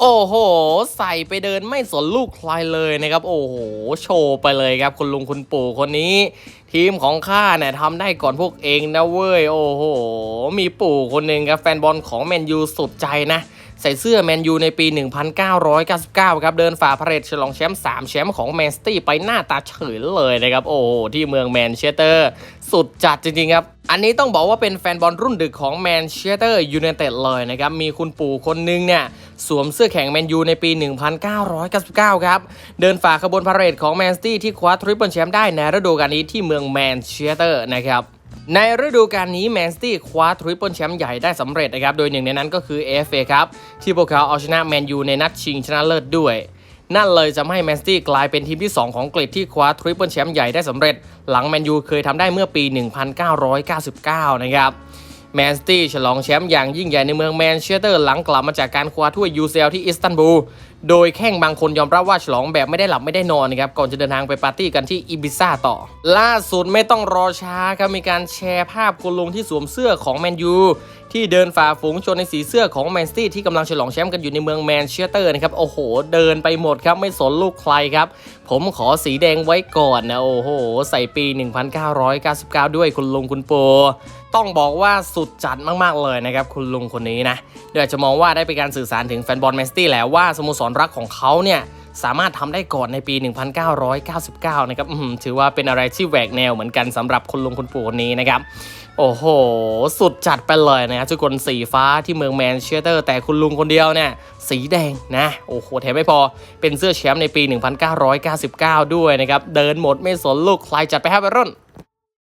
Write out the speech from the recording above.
โอ้โห ใส่ไปเดินไม่สนลูกใครเลยนะครับ โอ้โห โชว์ไปเลยครับ คุณลุงคุณปู่คนนี้ ทีมของข้าเนี่ยทำได้ก่อนพวกเองนะเว้ย โอ้โห มีปู่คนหนึ่งครับแฟนบอลของแมนยูสุดใจนะ ใส่เสื้อแมนยูในปี 1999 ครับ เดินฝ่าพาเรดฉลองแชมป์3แชมป์ของแมนสตี้ไปหน้าตาเฉยเลยนะครับ โอ้โห ที่เมืองแมนเชสเตอร์ สุดจัดจริงๆครับอันนี้ต้องบอกว่าเป็นแฟนบอลรุ่นดึกของแมนเชสเตอร์ยูไนเต็ดเลยนะครับ มีคุณปู่คนนึงเนี่ย สวมเสื้อแข่งแมนยูในปี 1999 ครับ เดินฝ่าขบวนพาเหรดของแมนสตี้ที่คว้าทริปเปิลแชมป์ได้ในฤดูกาลนี้ที่เมืองแมนเชสเตอร์นะครับ ในฤดูกาลนี้แมนสตี้คว้าทริปเปิลแชมป์ใหญ่ได้สำเร็จนะครับ โดยหนึ่งในนั้นก็คือ FA ครับ ที่พวกเขาเอาชนะแมนยูในนัดชิงชนะเลิศด้วย นั่นเลยจะให้แมนสตี้กลายเป็นทีมที่ 2 ของอังกฤษที่คว้าทริปเปิลแชมป์ใหญ่ได้สำเร็จ หลังแมนยูเคยทำได้เมื่อปี 1999 นะครับ แมนสตี้ฉลองแชมป์อย่างยิ่งใหญ่ในเมืองแมนเชสเตอร์หลังกลับมาจากการคว้าถ้วย UCL ที่อิสตันบูล โดยแข่งบางคนยอมรับว่าฉลองแบบไม่ได้หลับไม่ได้นอนนะครับ ก่อนจะเดินทางไปปาร์ตี้กันที่อิบิซ่าต่อ ล่าสุดไม่ต้องรอช้าครับ มีการแชร์ภาพคุณลุงที่สวมเสื้อของแมนยูที่เดินฝ่าฝูงชนในสีเสื้อของแมนสตี้ที่กำลังฉลองแชมป์กันอยู่ในเมืองแมนเชสเตอร์นะครับ โอ้โห เดินไปหมดครับไม่สนลูกใครครับ ผมขอสีแดงไว้ก่อนนะโอ้โห ใส่ปี 1999 ด้วยคุณลุงคุณปูต้องบอกว่าสุดจัดมากๆเลยนะครับคุณลุงคนนี้นะเดี๋ยวจะมองว่าได้เป็นการสื่อสารถึงแฟนบอลแมนสตี้แล้วว่าสโมสรรักของเขาเนี่ยสามารถทำได้ก่อนในปี 1999 นะครับถือว่าเป็นอะไรที่แหวกแนวเหมือนกันสำหรับคุณลุงคุณปู่คนนี้นะครับ โอ้โห สุดจัดไปเลยนะครับทุกคนสีฟ้าที่เมืองแมนเชสเตอร์แต่คุณลุงคนเดียวเนี่ย สีแดงนะ โอ้โหแถมไม่พอเป็นเสื้อแชมป์ในปี 1999 ด้วยนะครับ เดินหมดไม่สนลูกใครจัดไปให้ไปรุ่น